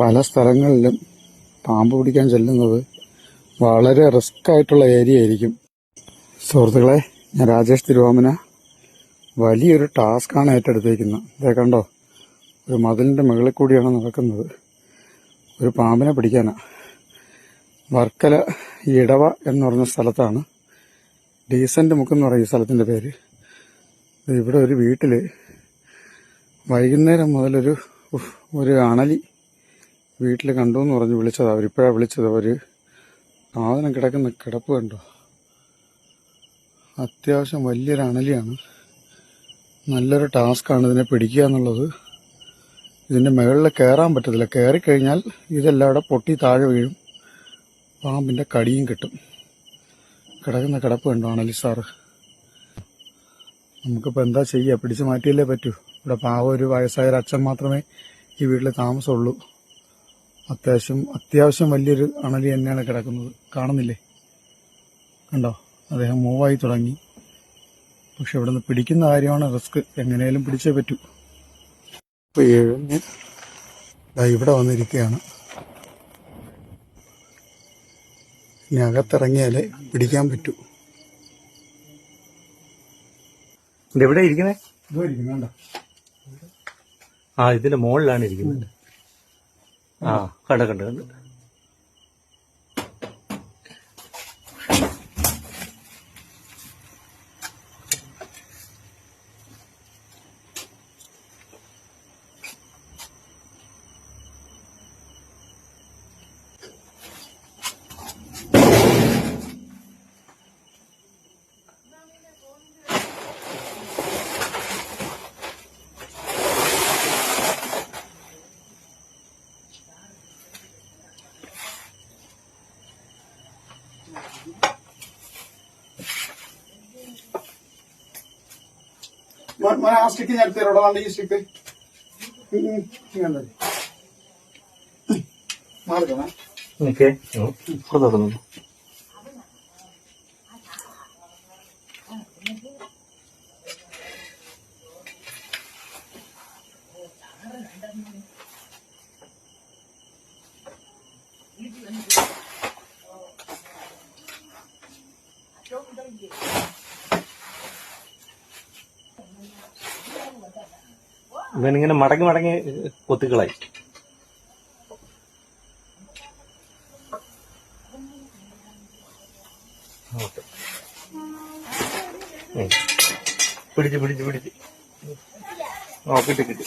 പല സ്ഥലങ്ങളിലും പാമ്പ് പിടിക്കാൻ ചെല്ലുന്നത് വളരെ റിസ്ക് ആയിട്ടുള്ള ഏരിയ ആയിരിക്കും. സുഹൃത്തുക്കളെ ഞാൻ രാജേഷ് തിരുവാമന. വലിയൊരു ടാസ്ക്കാണ് ഏറ്റെടുത്തേക്കുന്നത്. ഇതേ കണ്ടോ? ഒരു മതിലിന്റെ മുകളിൽ കൂടിയാണ് നടക്കുന്നത്. ഒരു പാമ്പിനെ പിടിക്കാനാണ് വർക്കല ഇടവ എന്ന് പറഞ്ഞ സ്ഥലത്താണ്. ഡീസന്റ് മുക്ക് എന്ന് പറയും ഈ സ്ഥലത്തിന്റെ പേര് ഇവിടെ ഒരു വീട്ടിൽ വൈകുന്നേരം മുതലൊരു ഒരു അണലി വീട്ടിൽ കണ്ടു എന്ന് പറഞ്ഞ് വിളിച്ചത്. അവരിപ്പോഴാണ് വിളിച്ചത്. അവർ സാധനം കിടക്കുന്ന കിടപ്പ് കണ്ടോ? അത്യാവശ്യം വലിയൊരു അണലിയാണ്. നല്ലൊരു ടാസ്ക്കാണ് ഇതിനെ പിടിക്കുക എന്നുള്ളത്. ഇതിന്റെ മുകളിൽ കയറാൻ പറ്റത്തില്ല. കയറിക്കഴിഞ്ഞാൽ ഇതെല്ലാം പൊട്ടി താഴെ വീഴും. പാമ്പിന്റെ കടിയും കിട്ടും. കിടക്കുന്ന കിടപ്പ് കണ്ടോ അണലി സാറ്? നമുക്കിപ്പോൾ എന്താ ചെയ്യുക പിടിച്ചു മാറ്റിയല്ലേ പറ്റൂ? ഇവിടെ പാവം ഒരു വയസ്സായ അച്ഛൻ മാത്രമേ ഈ വീട്ടിൽ താമസമുള്ളൂ. അത്യാവശ്യം അത്യാവശ്യം വലിയൊരു അണലി തന്നെയാണ് കിടക്കുന്നത്. കാണുന്നില്ലേ? കണ്ടോ? അദ്ദേഹം മൂവായി തുടങ്ങി. പക്ഷെ ഇവിടെ നിന്ന് പിടിക്കുന്ന കാര്യമാണ് റിസ്ക്. എങ്ങനെയാലും പിടിച്ചേ പറ്റൂ. ഇപ്പൊ എഴുന്ന് ദാ ഇവിടെ വന്നിരിക്കുകയാണ്. ഇനി അകത്തിറങ്ങിയാലേ പിടിക്കാൻ പറ്റൂ. ഇതെവിടെ ഇരിക്കുന്നുണ്ടോ ആ ഇതിന്റെ മുകളിലാണ് ഇരിക്കുന്നത് ആ കണ്ട് കണ്ട. കണ്ട് ആ സ്റ്റിക്ക് ഞാൻ എടുത്തരോടാണ്ട് ഈ സ്റ്റിക്ക്. മാറിക്കണേ ഓക്കെ. തുറന്നു ഇവനിങ്ങനെ മടങ്ങി മടങ്ങി കൊത്തുകളായി. പിടിച്ച് പിടിച്ച് പിടിച്ച്. ഓ കിട്ടി കിട്ടി.